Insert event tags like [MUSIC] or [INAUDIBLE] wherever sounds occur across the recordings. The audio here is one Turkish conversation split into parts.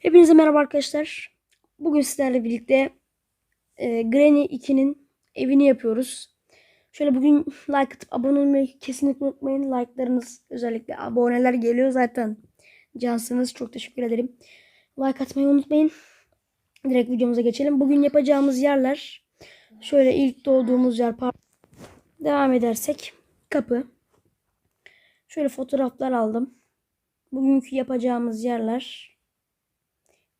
Hepinize merhaba arkadaşlar. Bugün sizlerle birlikte e, Granny 2'nin evini yapıyoruz. Şöyle bugün [LAUGHS] like atıp abone olmayı kesinlikle unutmayın. Like'larınız özellikle aboneler geliyor zaten. Cansınız. Çok teşekkür ederim. Like atmayı unutmayın. Direkt videomuza geçelim. Bugün yapacağımız yerler şöyle ilk doğduğumuz yer devam edersek kapı. Şöyle fotoğraflar aldım. Bugünkü yapacağımız yerler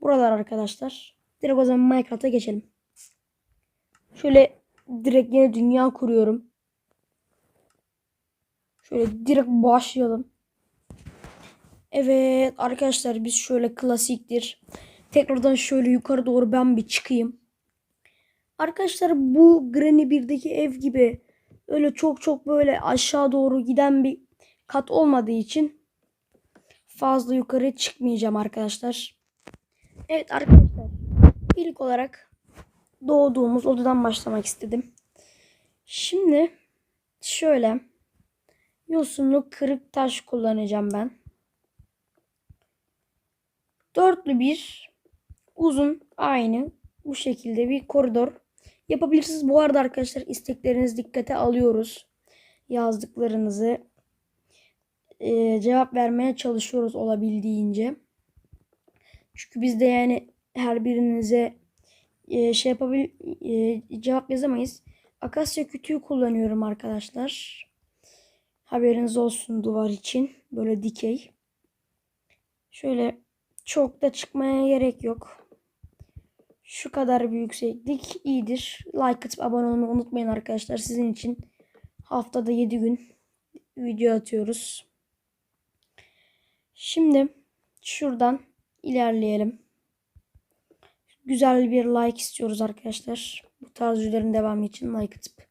Buralar arkadaşlar. Direkt o zaman Minecraft'a geçelim. Şöyle direkt yine dünya kuruyorum. Şöyle direkt başlayalım. Evet arkadaşlar biz şöyle klasiktir. Tekrardan şöyle yukarı doğru ben bir çıkayım. Arkadaşlar bu Granny 1'deki ev gibi öyle çok çok böyle aşağı doğru giden bir kat olmadığı için fazla yukarı çıkmayacağım arkadaşlar. Evet arkadaşlar ilk olarak doğduğumuz odadan başlamak istedim. Şimdi şöyle yosunlu kırık taş kullanacağım ben. Dörtlü bir uzun aynı bu şekilde bir koridor yapabilirsiniz. Bu arada arkadaşlar isteklerinizi dikkate alıyoruz. Yazdıklarınızı e, cevap vermeye çalışıyoruz olabildiğince. Çünkü biz de yani her birinize e, şey yapabil e, cevap yazamayız. Akasya kütüğü kullanıyorum arkadaşlar. Haberiniz olsun duvar için. Böyle dikey. Şöyle çok da çıkmaya gerek yok. Şu kadar bir yükseklik iyidir. Like atıp abone olmayı unutmayın arkadaşlar. Sizin için haftada 7 gün video atıyoruz. Şimdi şuradan ilerleyelim. Güzel bir like istiyoruz arkadaşlar. Bu tarz videoların devamı için like atıp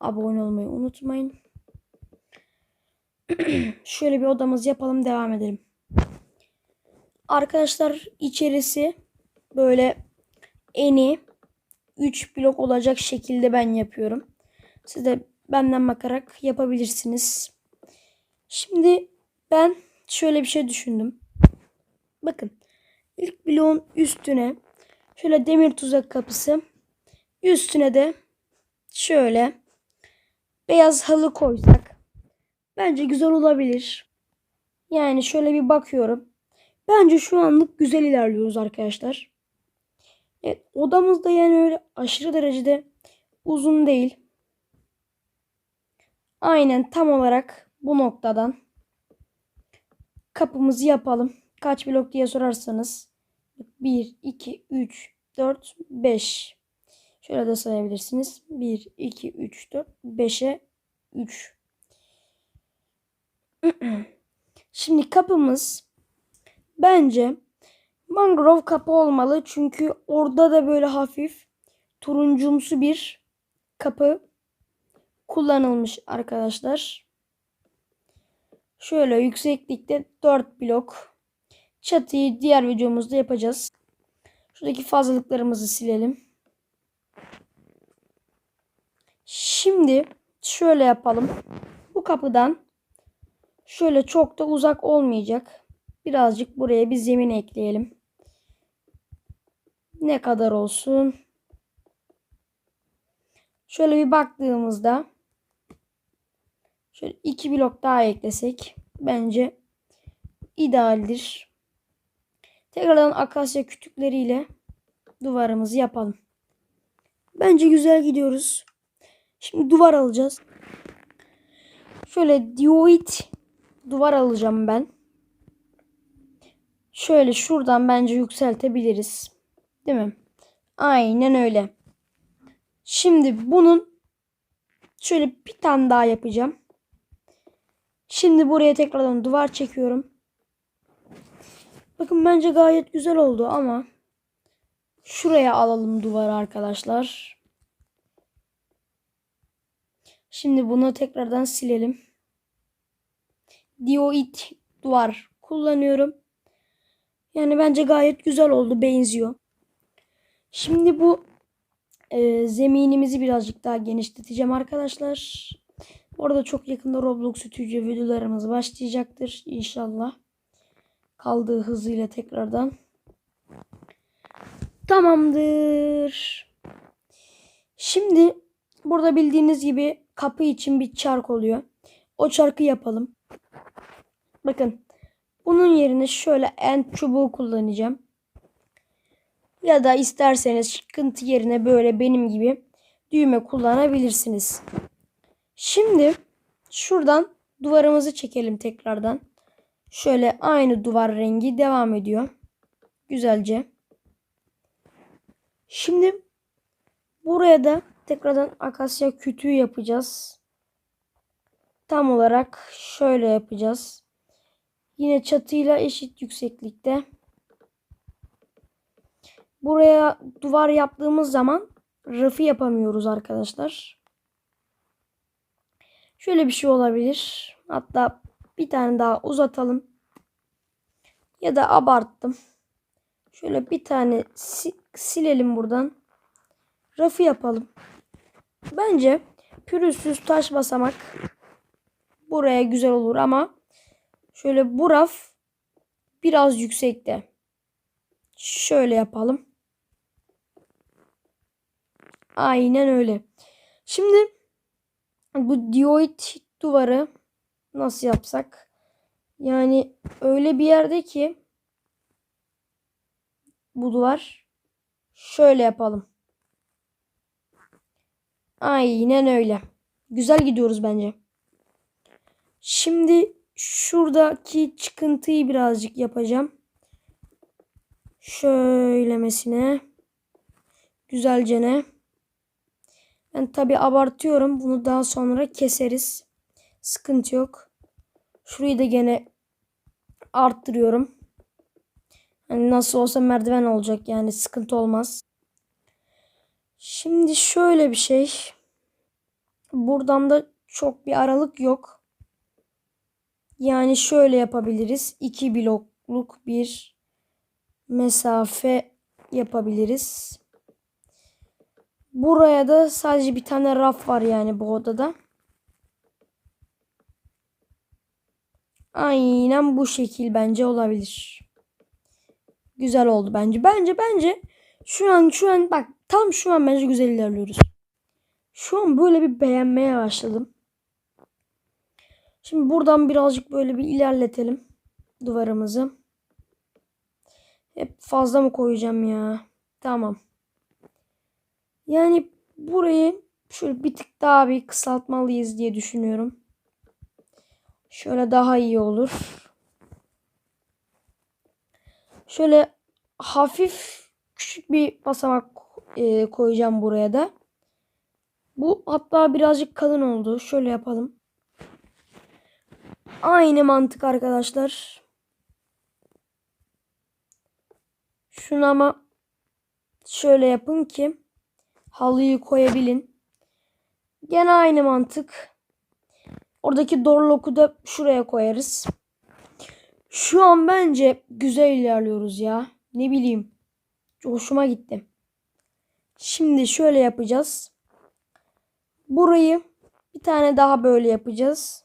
abone olmayı unutmayın. [CLEARS THROAT] Şöyle bir odamız yapalım devam edelim. Arkadaşlar içerisi böyle eni 3 blok olacak şekilde ben yapıyorum. Siz de benden bakarak yapabilirsiniz. Şimdi ben şöyle bir şey düşündüm. Bakın İlk bloğun üstüne şöyle demir tuzak kapısı. Üstüne de şöyle beyaz halı koysak bence güzel olabilir. Yani şöyle bir bakıyorum. Bence şu anlık güzel ilerliyoruz arkadaşlar. Evet, odamız da yani öyle aşırı derecede uzun değil. Aynen tam olarak bu noktadan kapımızı yapalım. Kaç blok diye sorarsanız 1, 2, 3, 4, 5. Şöyle de sayabilirsiniz. 1, 2, 3, 4, 5'e 3. Şimdi kapımız bence mangrove kapı olmalı. Çünkü orada da böyle hafif turuncumsu bir kapı kullanılmış arkadaşlar. Şöyle yükseklikte 4 blok. Çatıyı diğer videomuzda yapacağız. Şuradaki fazlalıklarımızı silelim. Şimdi şöyle yapalım. Bu kapıdan şöyle çok da uzak olmayacak. Birazcık buraya bir zemin ekleyelim. Ne kadar olsun? Şöyle bir baktığımızda şöyle iki blok daha eklesek bence idealdir. Tekrardan akasya kütükleriyle duvarımızı yapalım. Bence güzel gidiyoruz. Şimdi duvar alacağız. Şöyle dioit duvar alacağım ben. Şöyle şuradan bence yükseltebiliriz. Değil mi? Aynen öyle. Şimdi bunun şöyle bir tane daha yapacağım. Şimdi buraya tekrardan duvar çekiyorum. Bakın bence gayet güzel oldu ama şuraya alalım duvarı arkadaşlar. Şimdi bunu tekrardan silelim. Dioid duvar kullanıyorum. Yani bence gayet güzel oldu. Benziyor. Şimdi bu e, zeminimizi birazcık daha genişleteceğim arkadaşlar. Bu arada çok yakında Roblox Studio videolarımız başlayacaktır inşallah kaldığı hızıyla tekrardan. Tamamdır. Şimdi burada bildiğiniz gibi kapı için bir çark oluyor. O çarkı yapalım. Bakın. Bunun yerine şöyle end çubuğu kullanacağım. Ya da isterseniz çıkıntı yerine böyle benim gibi düğme kullanabilirsiniz. Şimdi şuradan duvarımızı çekelim tekrardan. Şöyle aynı duvar rengi devam ediyor. Güzelce. Şimdi buraya da tekrardan akasya kütüğü yapacağız. Tam olarak şöyle yapacağız. Yine çatıyla eşit yükseklikte. Buraya duvar yaptığımız zaman rafı yapamıyoruz arkadaşlar. Şöyle bir şey olabilir. Hatta bir tane daha uzatalım. Ya da abarttım. Şöyle bir tane si silelim buradan. Rafı yapalım. Bence pürüzsüz taş basamak buraya güzel olur ama şöyle bu raf biraz yüksekte. Şöyle yapalım. Aynen öyle. Şimdi bu dioid duvarı nasıl yapsak? Yani öyle bir yerde ki bu duvar şöyle yapalım. Aynen öyle. Güzel gidiyoruz bence. Şimdi şuradaki çıkıntıyı birazcık yapacağım. Şöylemesine. Güzelce ne? Ben tabi abartıyorum. Bunu daha sonra keseriz. Sıkıntı yok. Şurayı da gene arttırıyorum. Hani nasıl olsa merdiven olacak yani sıkıntı olmaz. Şimdi şöyle bir şey. Buradan da çok bir aralık yok. Yani şöyle yapabiliriz. İki blokluk bir mesafe yapabiliriz. Buraya da sadece bir tane raf var yani bu odada. Aynen bu şekil bence olabilir. Güzel oldu bence. Bence bence şu an şu an bak tam şu an bence güzel ilerliyoruz. Şu an böyle bir beğenmeye başladım. Şimdi buradan birazcık böyle bir ilerletelim duvarımızı. Hep fazla mı koyacağım ya? Tamam. Yani burayı şöyle bir tık daha bir kısaltmalıyız diye düşünüyorum. Şöyle daha iyi olur. Şöyle hafif küçük bir basamak e, koyacağım buraya da. Bu hatta birazcık kalın oldu. Şöyle yapalım. Aynı mantık arkadaşlar. Şunu ama şöyle yapın ki halıyı koyabilin. Gene aynı mantık. Oradaki dorloku da şuraya koyarız. Şu an bence güzel ilerliyoruz ya. Ne bileyim. Hoşuma gitti. Şimdi şöyle yapacağız. Burayı bir tane daha böyle yapacağız.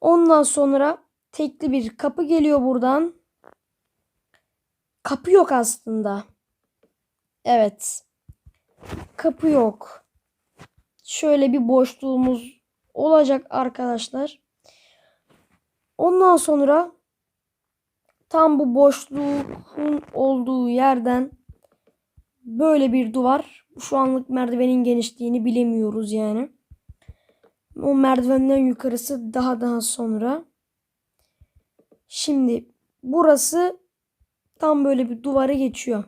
Ondan sonra tekli bir kapı geliyor buradan. Kapı yok aslında. Evet. Kapı yok. Şöyle bir boşluğumuz olacak arkadaşlar. Ondan sonra tam bu boşluğun olduğu yerden böyle bir duvar. Şu anlık merdivenin genişliğini bilemiyoruz yani. O merdivenden yukarısı daha daha sonra. Şimdi burası tam böyle bir duvarı geçiyor.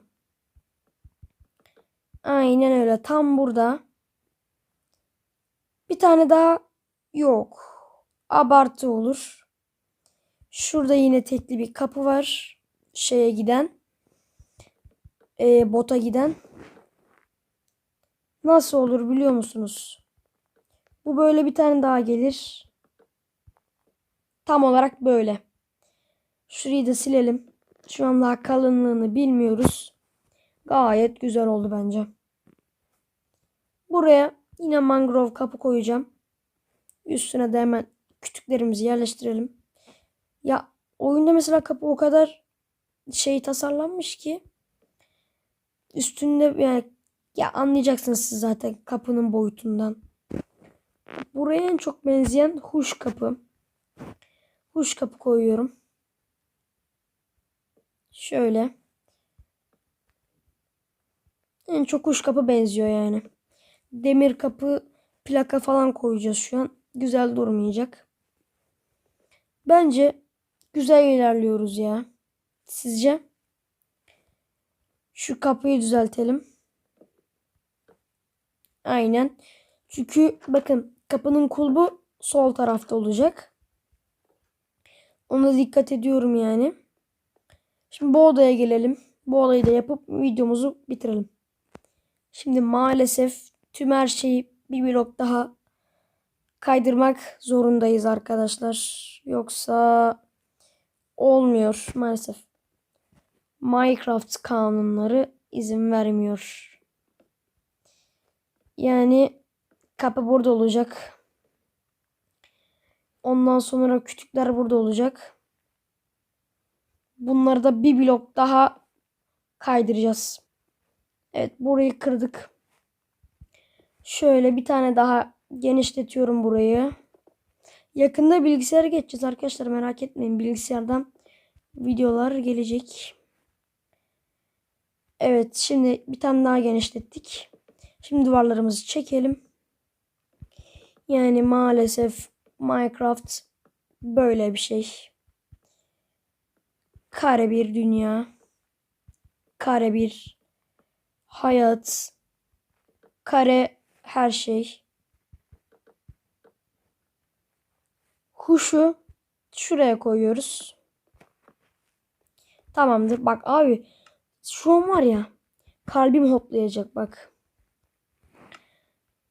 Aynen öyle. Tam burada. Bir tane daha yok. Abartı olur. Şurada yine tekli bir kapı var. Şeye giden. E, bota giden. Nasıl olur biliyor musunuz? Bu böyle bir tane daha gelir. Tam olarak böyle. Şurayı da silelim. Şu an daha kalınlığını bilmiyoruz. Gayet güzel oldu bence. Buraya yine mangrove kapı koyacağım. Üstüne de hemen kütüklerimizi yerleştirelim. Ya oyunda mesela kapı o kadar şey tasarlanmış ki üstünde yani ya anlayacaksınız siz zaten kapının boyutundan. Buraya en çok benzeyen huş kapı. Huş kapı koyuyorum. Şöyle. En çok huş kapı benziyor yani. Demir kapı plaka falan koyacağız şu an. Güzel durmayacak. Bence güzel ilerliyoruz ya. Sizce? Şu kapıyı düzeltelim. Aynen. Çünkü bakın kapının kulbu sol tarafta olacak. Ona dikkat ediyorum yani. Şimdi bu odaya gelelim. Bu olayı da yapıp videomuzu bitirelim. Şimdi maalesef tüm her şeyi bir blok daha kaydırmak zorundayız arkadaşlar. Yoksa olmuyor maalesef. Minecraft kanunları izin vermiyor. Yani kapı burada olacak. Ondan sonra kütükler burada olacak. Bunları da bir blok daha kaydıracağız. Evet burayı kırdık. Şöyle bir tane daha genişletiyorum burayı. Yakında bilgisayara geçeceğiz arkadaşlar merak etmeyin. Bilgisayardan videolar gelecek. Evet şimdi bir tane daha genişlettik. Şimdi duvarlarımızı çekelim. Yani maalesef Minecraft böyle bir şey. Kare bir dünya. Kare bir hayat. Kare her şey. Huşu şuraya koyuyoruz. Tamamdır. Bak abi şu an var ya kalbim hoplayacak bak.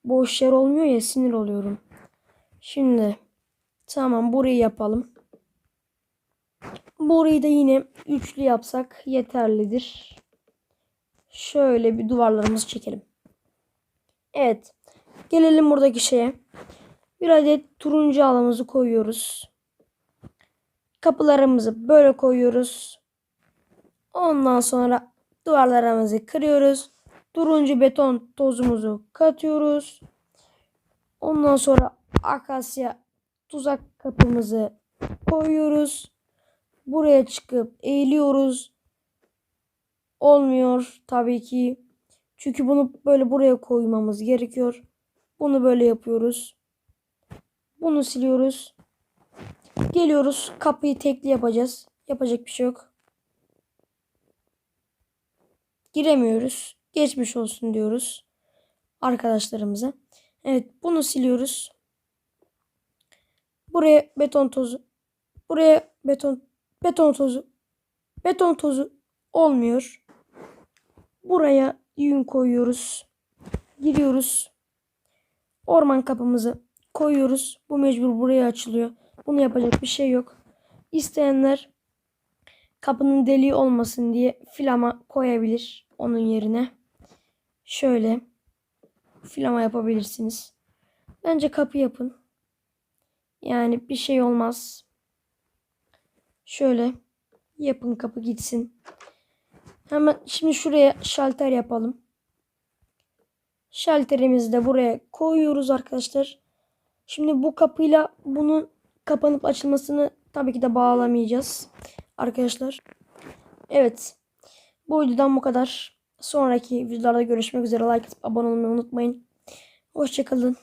Boş yer olmuyor ya sinir oluyorum. Şimdi tamam burayı yapalım. Burayı da yine üçlü yapsak yeterlidir. Şöyle bir duvarlarımızı çekelim. Evet. Gelelim buradaki şeye. Bir adet turuncu halımızı koyuyoruz. Kapılarımızı böyle koyuyoruz. Ondan sonra duvarlarımızı kırıyoruz. Turuncu beton tozumuzu katıyoruz. Ondan sonra akasya tuzak kapımızı koyuyoruz. Buraya çıkıp eğiliyoruz. Olmuyor tabii ki. Çünkü bunu böyle buraya koymamız gerekiyor. Bunu böyle yapıyoruz. Bunu siliyoruz. Geliyoruz. Kapıyı tekli yapacağız. Yapacak bir şey yok. Giremiyoruz. Geçmiş olsun diyoruz. Arkadaşlarımıza. Evet bunu siliyoruz. Buraya beton tozu. Buraya beton beton tozu. Beton tozu olmuyor. Buraya yün koyuyoruz. Giriyoruz. Orman kapımızı koyuyoruz. Bu mecbur buraya açılıyor. Bunu yapacak bir şey yok. İsteyenler kapının deliği olmasın diye filama koyabilir onun yerine. Şöyle filama yapabilirsiniz. Bence kapı yapın. Yani bir şey olmaz. Şöyle yapın kapı gitsin. Hemen şimdi şuraya şalter yapalım. Şalterimizi de buraya koyuyoruz arkadaşlar. Şimdi bu kapıyla bunun kapanıp açılmasını tabii ki de bağlamayacağız arkadaşlar. Evet. Bu videodan bu kadar. Sonraki videolarda görüşmek üzere. Like atıp abone olmayı unutmayın. Hoşçakalın.